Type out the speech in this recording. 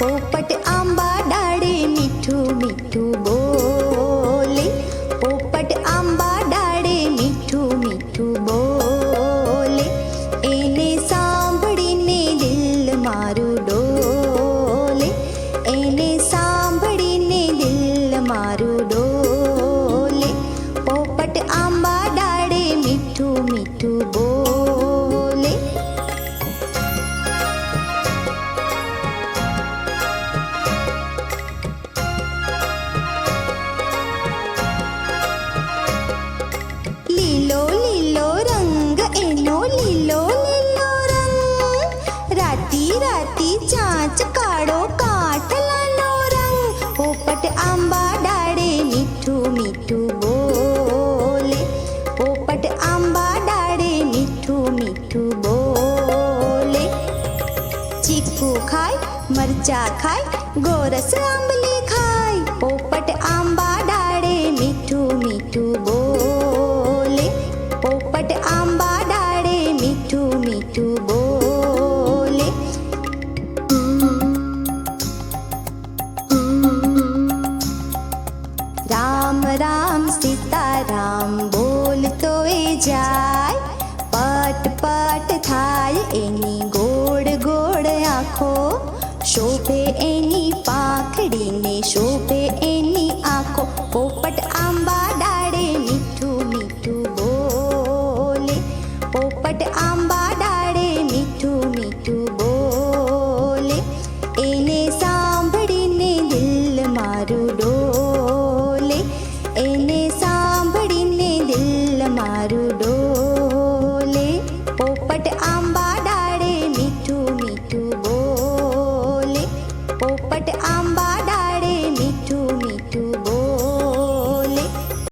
પોપટ આંબા ડાળે મીઠું મીઠું બોલે. પોપટ આંબા ડાળે મીઠું મીઠું બોલે. એને સાંભળીને દિલ મારું ડોલે. એને સાંભળીને દિલ મારું ડોલે. પોપટ આંબા ડાળે મીઠું મીઠું બોલે. મરચા ખાય, ગોરસ આંબલી ખાય, પોપટ આંબા ડાળે મીઠું મીઠું બોલે. પોપટ આંબા ડાળે મીઠું મીઠું બોલે. રામ રામ સીતારામ બોલતો એ જાય, પટ પટ થાય એની આંખો શોભે એની પાંખડીને શોભે એની આંખો પોપટ આંબા ડાળે મીઠું મીઠું બોલે પોપટ આંબા ડાળે મીઠું મીઠું બોલે એની